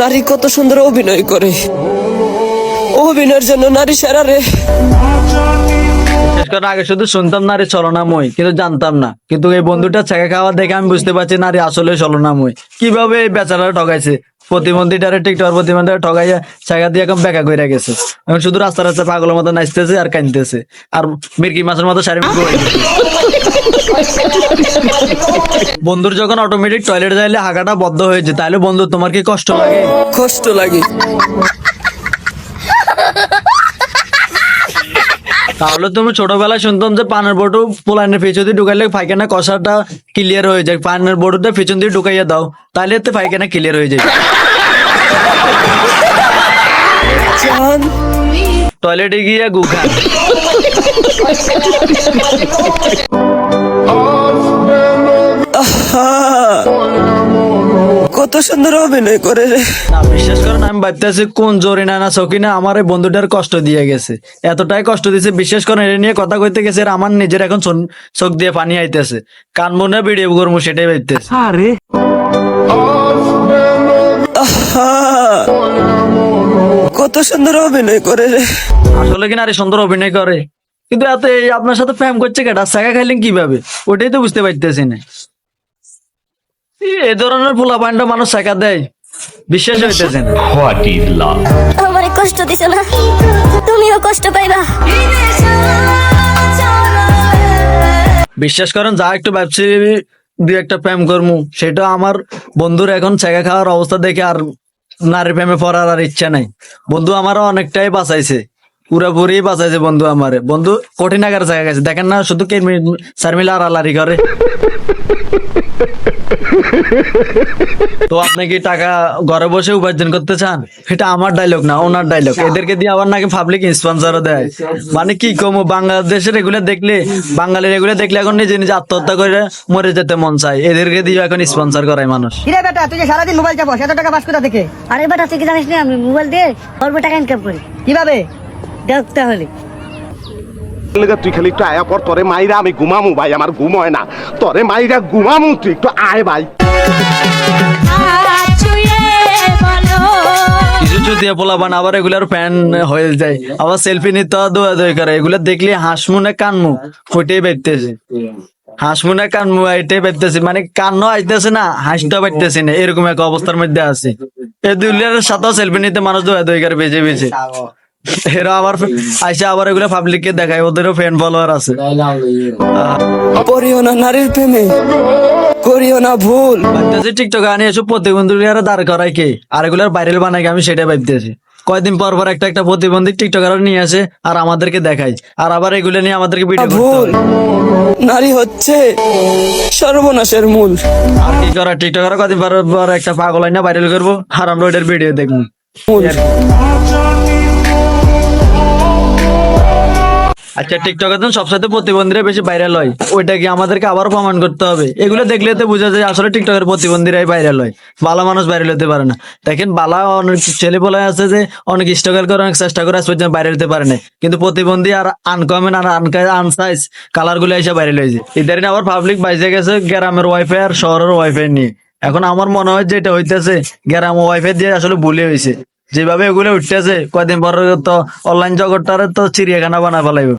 নারী কত সুন্দর অভিনয় করে। অভিনয়ের জন্য নারী সেরা রে। আগে শুধু শুনতাম নারী ছলনাময় কিন্তু জানতাম না। কিন্তু এই বন্ধুটা ছেঁকা খাওয়া দেখে আমি বুঝতে পারছি নারী আসলে ছলনাময় কীভাবে এই বেচারা ঠগাইছে? প্রতিবন্ধীটারে টিকটক প্রতিবন্ধীরা ঠগাইয়া ছেঁকা দিয়ে এখন বেকা করে গেছে। এখন শুধু রাস্তা রাস্তা পাগলের মতো নাচতেছে আর কাঁদতেছে। আর মির্কি মাছের মতো গেছে। বন্ধুর যখন অটোমেটিক টয়লেট যাইলে হাগাটা বদ্ধ হয়েছে তাহলে বন্ধু তোমার কি কষ্ট লাগে? কষ্ট লাগে। তাহলে তুমি ছোটবেলায় শুনতাম যে পানের বটু পোলাইনের পিছন দিয়ে ঢুকাইলে পায়খানা কষাটা ক্লিয়ার হয়ে যায়। পানের বটুটা পিছন দিয়ে ঢুকাইয়া দাও তাহলে তো পায়খানা ক্লিয়ার হয়ে যায়। টয়লেটে গিয়ে গুখা সুন্দর অভিনয় করে রে। না বিশ্বাস করেন আমি ভাবতেছি কোন জরিনা না সকিনা আমার এই বন্ধুটার কষ্ট দিয়ে গেছে। এতটাই কষ্ট দিয়েছে বিশ্বাস করেন এটা নিয়ে কথা কইতে গেছে আর আমার নিজের এখন চোখ দিয়ে পানি আইতেছে। কান মনে ভিডিও করব সেটাই ভাবতেছে। আহা! কত সুন্দর অভিনয় করে রে। আসলে কি নারী সুন্দর অভিনয় করে? কিন্তু এত এই আপনার সাথে প্রেম করছে কেটা সাকা খাইলেন কীভাবে? ওটাই তো বুঝতে পারতেছি না। এই ধরনের পোলা পান্ডা মানুষ সাকা দেয়। বিশ্বাস হইতেছে না? আমারে কষ্ট দিছ না? তুমিও কষ্ট পাইবা। বিশ্বাস করেন যা একটু ভাবছি দুই একটা প্রেম করমু। সেটা আমার বন্ধুর এখন ছেঁকা খাওয়ার অবস্থা দেখে আর নারী প্রেমে পড়ার আর ইচ্ছা নাই। বন্ধু আমারও অনেকটাই বাঁচাইছে। পুরাপুরি বাঁচাইছে বন্ধু আমারে। বন্ধু কঠিন আকার জায়গা গেছে। দেখেন না শুধু কে সারমিলা আর আলারি করে। তো আপনি কি টাকা ঘরে বসে উপার্জন করতে চান? এটা আমার ডায়লগ না ওনার ডায়লগ এদেরকে দিয়ে আবার নাকি পাবলিক স্পন্সরও দেয়। মানে কি কমু বাংলাদেশের এগুলো দেখলে বাঙালির এগুলো দেখলে এখন নিজে নিজে আত্মহত্যা করে মরে যেতে মন চায়। এদেরকে দিয়ে এখন স্পন্সর করায় মানুষ। বেটা তুই সারাদিন মোবাইল চাপস এত টাকা পাস কোথা থেকে? আরে বেটা তুই কি জানিস না আমি মোবাইল দিয়ে অল্প টাকা ইনকাম করি। কীভাবে? দেখ তাহলে। লেগে তুই খালি একটু আয়া পর তোরে মাইরা আমি ঘুমামু ভাই আমার ঘুম হয় না। তোরে মাইরা ঘুমামু তুই একটু আয় ভাই। কিছু পোলাবান আবার এগুলার ফ্যান হয়ে যায়। আবার সেলফি নিতে দোয়া দোয়া করে। এগুলো দেখলে হাসমুনে কানমু ওইটাই বেরতেছে হাসমুনে কানমু এটাই বেরতেছে মানে কান্না আইতেছে না হাসতে পারতেছে না। এরকম এক অবস্থার মধ্যে আছে। এই দুলিয়ার সাথেও সেলফি নিতে মানুষ দোয়া দোয়া করে বেঁচে বেঁচে। এরা আবার আইসা আবার এগুলো পাবলিককে দেখায় ওদেরও ফ্যান ফলোয়ার আছে। পড়িও না নারীর প্রেমে করিও না ভুল। ভাবতেছি টিকটক আনি এসব প্রতিবন্ধীরা দাঁড় করাই কে? আর এগুলোর ভাইরাল বানাই আমি সেটাই ভাবতেছি। কয়দিন পর পর একটা একটা প্রতিবন্ধী টিকটকার নিয়ে আসে আর আমাদেরকে দেখায়। আর আবার এগুলো নিয়ে আমাদেরকে ভিডিও ভুল। নারী হচ্ছে সর্বনাশের মূল। আর কি করা টিকটকার কদিন পর পর একটা পাগল না ভাইরাল করব আর আমরা ওইটার ভিডিও দেখব। মূল। আচ্ছা টিকটকে তো সবসাথে প্রতিবন্ধীরা বেশি ভাইরাল হয়। ওইটা কি আমাদেরকে আবার প্রমাণ করতে হবে। এগুলো দেখলে তো বোঝা যায় আসলে টিকটকের প্রতিবন্ধীরাই ভাইরাল হয়। ভালো মানুষ ভাইরাল হতে পারে না। দেখেন, বালা অনেক ছেলে বলে আছে যে, অনেক স্ট্রাগল করে, অনেক চেষ্টা করে, আজ ভাইরাল হতে পারে না কিন্তু প্রতিবন্ধী আর আনকমন আর আনসাইজ কালারগুলো এসে ভাইরাল হয়েছে। ইদারিন আবার পাবলিক বাইজে গেছে গ্রামের ওয়াইফাই আর শহরের ওয়াইফাই নিয়ে। এখন আমার মনে হয় যে এটা হইতেছে গ্রাম ওয়াইফাই দিয়ে আসলে ভুলে হয়েছে। যেভাবে এগুলো উঠতেছে কয়দিন পর তো অনলাইন জগৎটারে তো চিড়িয়াখানা বানা ফেলাইব।